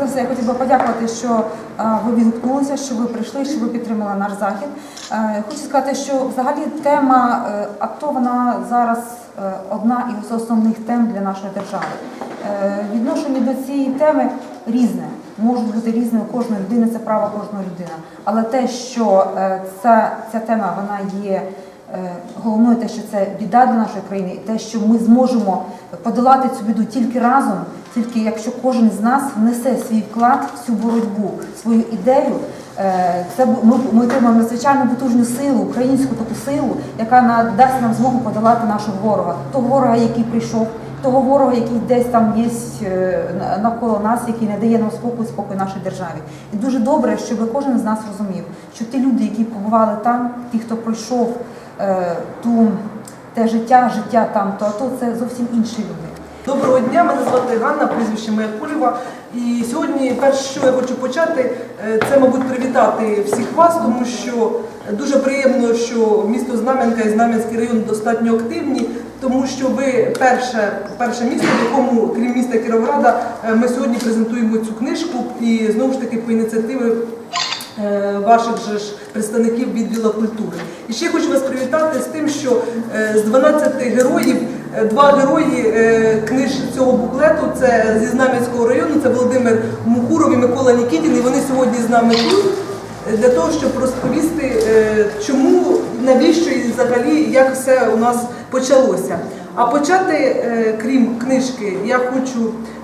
за все, я хотів би подякувати, що е, ви відгукнулися, що ви прийшли, що ви підтримали наш захід. Е, Хочу сказати, що взагалі тема е, АТО вона зараз одна із основних тем для нашої держави. Відношення до цієї теми різне. Можуть бути різні у кожної людини, це право кожної людини. Але те, що ця, ця тема вона є е, головною, те, що це біда для нашої країни, і те, що ми зможемо подолати цю біду тільки разом, тільки якщо кожен з нас внесе свій вклад в цю боротьбу, свою ідею. е, Це ми, ми отримаємо надзвичайно потужну силу, українську таку силу, яка надасть нам змогу подолати нашого ворога, того ворога, який прийшов, того ворога, який десь там є е, навколо нас, який не дає нам спокою, спокою нашій державі. І дуже добре, щоб кожен з нас розумів, що ті люди, які побували там, ті, хто пройшов е, ту те життя, життя там, то то це зовсім інші люди. Доброго дня, мене звати Ганна, прізвище моє Кулєва. І сьогодні перше, що я хочу почати, е, це, мабуть, привітати всіх вас, тому що дуже приємно, що місто Знам'янка і Знам'янський район достатньо активні, тому що ви перше, перше місто, в якому, крім міста Кіровограда, е, ми сьогодні презентуємо цю книжку і знову ж таки по ініціативі ваших же ж представників відділу культури. І ще хочу вас привітати з тим, що е, з 12 героїв е, два герої е, книж цього буклету це зі Знам'янського району, це Володимир Мухуров і Микола Нікітін. І вони сьогодні з нами тут е, для того, щоб розповісти, е, чому, навіщо і взагалі як все у нас почалося. А почати, е, крім книжки, я хочу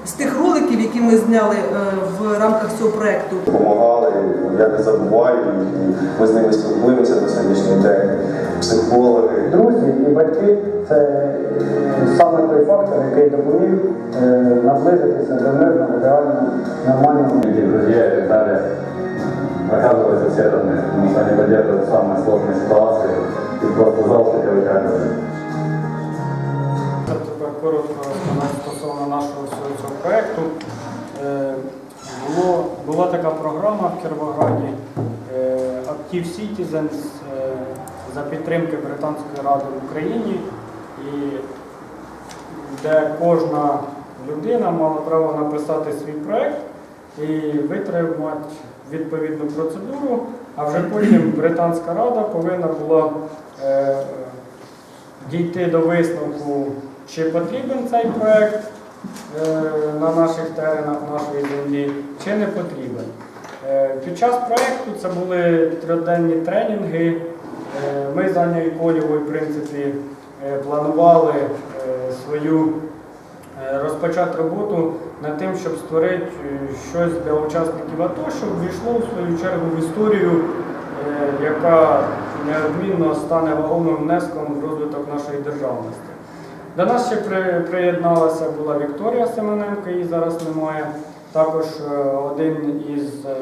з тих роликів, які ми зняли е, в рамках цього проєкту. допомагали, я не забуваю, і ми з ними спілкуємося на сьогоднішній день. Психологи. Друзі і батьки це е, саме той фактор, який допоміг е, наблизитися до мирного, реально нормального. эти друзья и так далее. Оказывается, все равны, потому что они поддерживают в самой сложной ситуации и просто зал хотя вытягивают. Це тепер коротко розказати стосовно нашого всього цього проєкту. Е, Було, була така програма в Кіровограді е, Active Citizens е, за підтримки Британської ради в Україні, і де кожна людина мала право написати свій проєкт і витримати відповідну процедуру, а вже потім Британська рада повинна була е, дійти до висновку, чи потрібен цей проект е, на наших теренах нашої землі, чи не потрібен. Е, Під час проєкту це були триденні тренінги. Е, Ми з Анією Колєвою, в принципі, планували свою розпочати роботу над тим, щоб створити щось для учасників АТО, щоб війшло в свою чергу в історію, яка неодмінно стане вагомим внеском в розвиток нашої державності. До нас ще при- приєдналася була Вікторія Семененко, її зараз немає. Також е, один із е,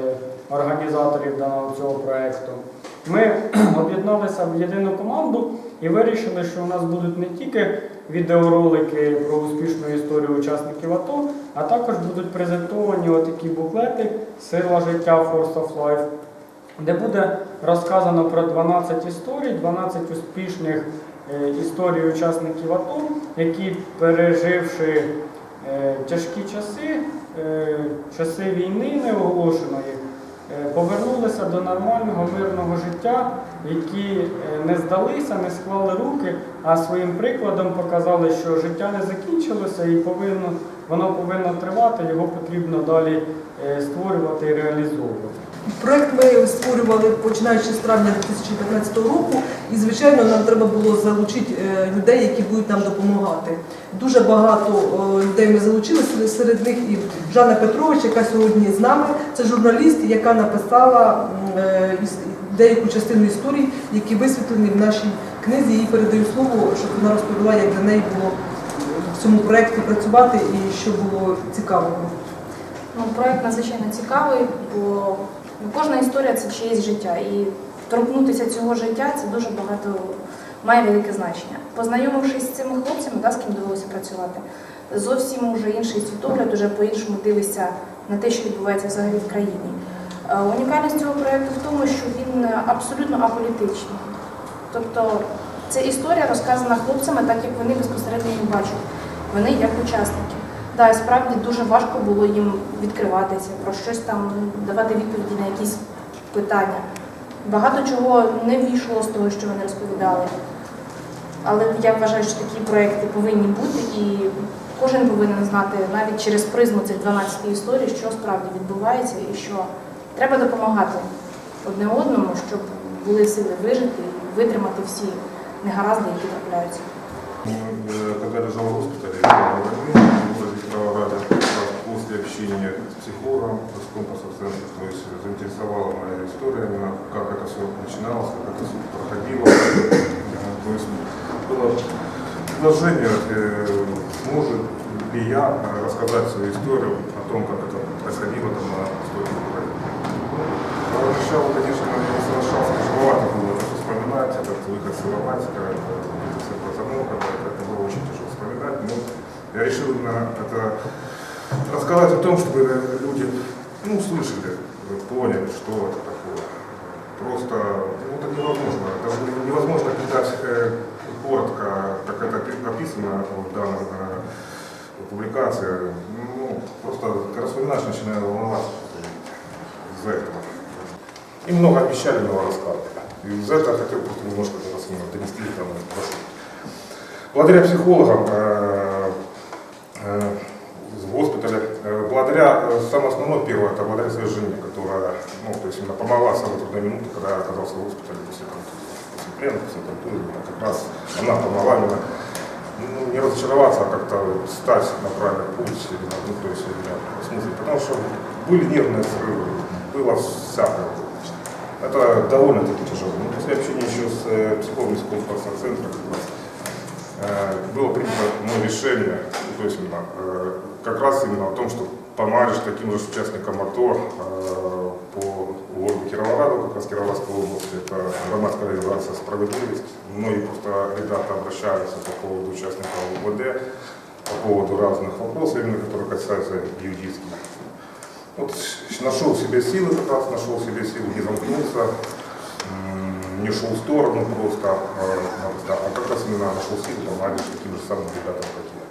організаторів даного цього проєкту. Ми об'єдналися в єдину команду і вирішили, що у нас будуть не тільки відеоролики про успішну історію учасників АТО, а також будуть презентовані отакі буклети Сила життя Force of Life, де буде розказано про 12 історій, 12 успішних е, історій учасників АТО, які, переживши е, тяжкі часи, е, часи війни неоголошеної, повернулися до нормального мирного життя, які не здалися, не склали руки, а своїм прикладом показали, що життя не закінчилося і повинно, воно повинно тривати, його потрібно далі створювати і реалізовувати. Проект ми створювали починаючи з травня 2015 року, і звичайно нам треба було залучити е, людей, які будуть нам допомагати. Дуже багато е, людей ми залучили серед- них і Жанна Петрович, яка сьогодні з нами. Це журналіст, яка написала е, деяку частину історій, які висвітлені в нашій книзі. Їй передаю слово, щоб вона розповіла, як для неї було в цьому проєкті працювати і що було цікавого. Ну, проект надзвичайно цікавий, бо кожна історія це чиєсь життя. І торкнутися цього життя це дуже багато має велике значення. Познайомившись з цими хлопцями, да, з ким довелося працювати, зовсім уже інший світогляд, уже по-іншому дивишся на те, що відбувається взагалі в країні. Е, Унікальність цього проєкту в тому, що він абсолютно аполітичний. Тобто це історія розказана хлопцями, так як вони безпосередньо їх бачать. Вони як учасники. Да, справді дуже важко було їм відкриватися, про щось там давати відповіді на якісь питання. Багато чого не ввійшло з того, що вони розповідали. Але я вважаю, що такі проекти повинні бути, і кожен повинен знати навіть через призму цих 12 історій, що справді відбувається, і що треба допомагати одне одному, щоб були сили вижити і витримати всі негаразди, які трапляються. Э, Когда лежал общения с с компасом центра, то есть заинтересовала моя история, как это все начиналось, как это все проходило. То есть было предложение, э, может ли я рассказать свою историю о том, как это происходило там на востоке Украины. Поначалу, конечно, не соглашался, тяжеловато было это вспоминать, этот выход с это, все пацанов, это, это было очень тяжело вспоминать. Но я решил именно это рассказать о том, чтобы люди ну, слышали, поняли, что это такое. Просто ну, это невозможно. Это невозможно передать э, коротко, как это описано в данной э, публикации. Ну, просто когда вспоминаешь, начинаю волноваться из-за этого. И много обещали, много рассказывали. И за это я хотел просто немножко для вас именно донести там, прошу. Благодаря психологам э, э, в госпитале, э, благодаря, э, самое основное, первое, это благодаря своей жене, которая, ну, то есть именно помогла в самые трудные минуты, когда я оказался в госпитале после, контузии, после плена, после контузии, именно как раз она помогла мне ну, не разочароваться, а как-то стать на правильный путь, или, ну, то есть, именно в смысле, потому что были нервные срывы, было всякое. Это довольно-таки тяжело. Ну, после общения еще с э, психологом из центра как раз, э, было принято мое решение, ну, то есть именно, э, как раз именно о том, что помогаешь таким же участникам АТО э, по городу Кировограду, как раз Кировоградской области, это громадская организация «Справедливость». Многие просто ребята обращаются по поводу участников УВД, по поводу разных вопросов, именно которые касаются юридических. Вот нашел себе силы, как раз нашел себе силы, не замкнулся, не шел в сторону просто, э, а как раз именно нашел силы помогать таким же самым ребятам, как я.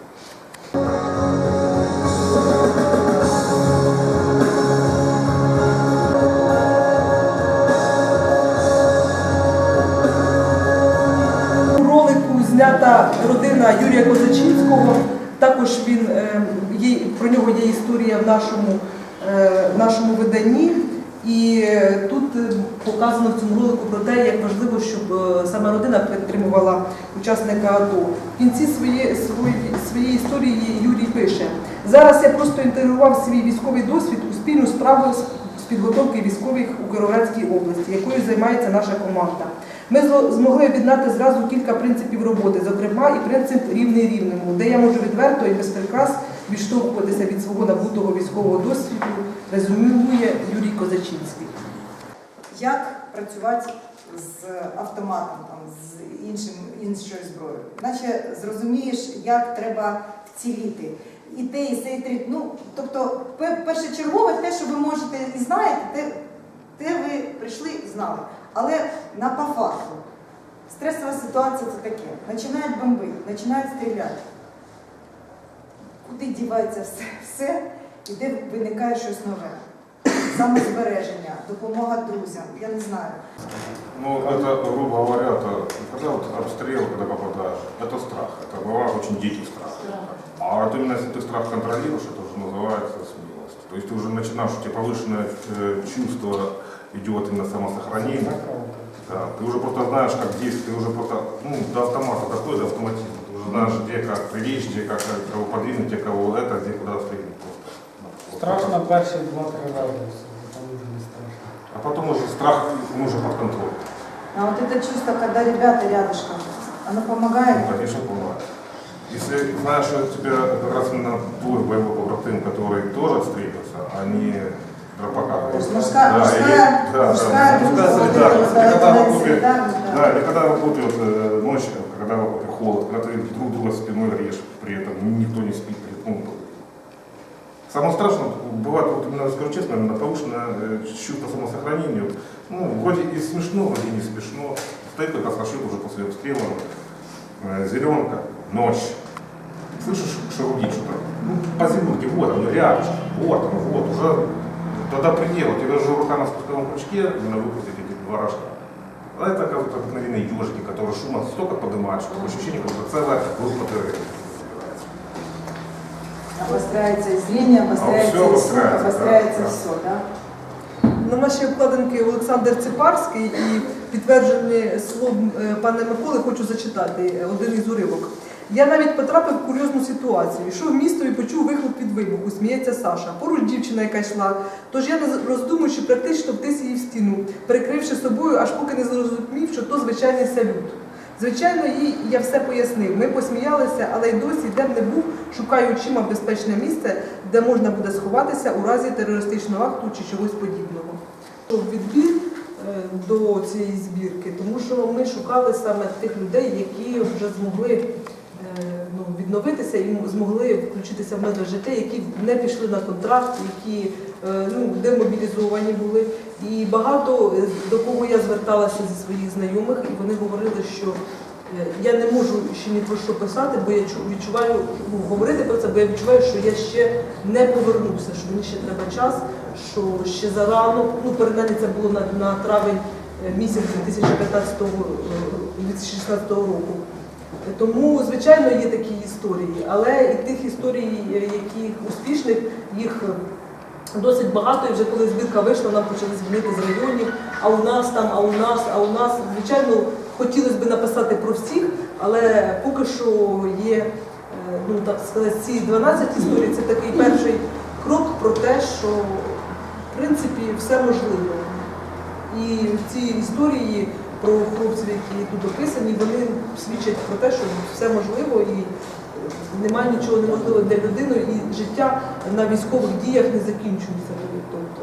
Родина Юрія Козачинського. Також він е, є про нього є історія в нашому, е, в нашому виданні. І е, тут показано в цьому ролику про те, як важливо, щоб саме родина підтримувала учасника АТО. В кінці своєї, своєї, історії Юрій пише: зараз я просто інтегрував свій військовий досвід у спільну справу з підготовки військових у Кіровоградській області, якою займається наша команда. Ми змогли об'єднати зразу кілька принципів роботи, зокрема і принцип рівний рівному, де я можу відверто і без прикрас відштовхуватися від свого набутого військового досвіду, резюмує Юрій Козачинський. як працювати з автоматом, там, з іншим, іншою зброєю. Наче зрозумієш, як треба вціліти. І те, і це, і. Ну, тобто, першочергове те, що ви можете і знаєте, те, те ви прийшли і знали. Але на по факту. Стресова ситуація це таке. Починають бомбити, починають стріляти. Куди дівається все, все і де виникає щось нове? Самозбереження, допомога друзям, я не знаю. Ну, это, грубо говоря, это когда вот обстрел, когда попадаешь, это страх. Это бывает очень дикий страх. А вот именно если ты страх контролируешь, это уже называется смелость. То есть ты уже начинаешь, у тебя повышенное э, чувство идет именно самосохранение. Да, ты уже просто знаешь, как действовать, ты уже просто, ну, до автомата такой, до автоматизма. Ты уже знаешь, где как прилечь, где как э, кого подвинуть, где кого это, где куда. Просто. Ну, вот Страшно так. перші два-три рази, не страшно. А потом уже страх ну, уже под контролем. А вот это чувство, когда ребята рядышком, оно помогает. Ну, конечно, бывает. Если знаешь, что у тебя как раз именно твой боевой побратим, который тоже отстреливается, а не дропака. То есть мужская- Да, мужская- или- да, мужская да, мужская солидарность. И когда в солидарность, да. Да, или когда в окопе вот, э, ночь, когда в окопе холод, когда ты друг друга спиной режешь, при этом никто не спит. При, ну, Самое страшное, бывает, вот именно скажу честно, именно повышенное э, чувство самосохранения. Вот, ну, вроде и смешно, вроде и не смешно. Стоит как раз уже после обстрела, э, зеленка, ночь. Слышишь шарудить что-то. Ну, по земле, вот оно, рядышком, вот оно, вот, уже тогда предел. У тебя же рука на спусковом крючке, именно выпустить эти два рожка. А это как вот обыкновенные ежики, которые шум столько поднимают, что такое ощущение, как будто целая группа террористов собирается. Обостряється і зріння, обостряється А і всё слух, обостряется, обостряється да, да. все, так? На нашій обкладинці Олександр Ципарський і підтверджене слово е, пана Миколи хочу зачитати е, один із уривок. Я навіть потрапив в курйозну ситуацію. Йшов в місто і почув вихлоп від вибуху, сміється Саша. Поруч дівчина, яка йшла. Тож я, роздумуючи, практично втис її в стіну, перекривши собою, аж поки не зрозумів, що то звичайний салют. Звичайно, їй я все пояснив. Ми посміялися, але й досі, де б не був, шукаю очима безпечне місце, де можна буде сховатися у разі терористичного акту чи чогось подібного. Відбір е, до цієї збірки, тому що ми шукали саме тих людей, які вже змогли ну, відновитися і змогли включитися в мирне життя, які не пішли на контракт, які е, ну, демобілізовані були. І багато е, до кого я зверталася зі своїх знайомих, і вони говорили, що е, я не можу ще ні про що писати, бо я відчуваю, ну, говорити про це, бо я відчуваю, що я ще не повернувся, що мені ще треба час, що ще зарано, ну принаймні це було на, на травень е, місяць 2015 е, 2016 року. Тому, звичайно, є такі історії, але і тих історій, е, яких успішних, їх е, досить багато. І вже коли збірка вийшла, нам почали дзвонити з районів, а у нас там, а у нас, а у нас. Звичайно, хотілося б написати про всіх, але поки що є, е, ну так сказати, ці 12 історій це такий перший крок про те, що в принципі все можливо. І ці історії про хлопців, які тут описані, вони свідчать про те, що все можливо і немає нічого неможливого для людини, і життя на військових діях не закінчується. Тобто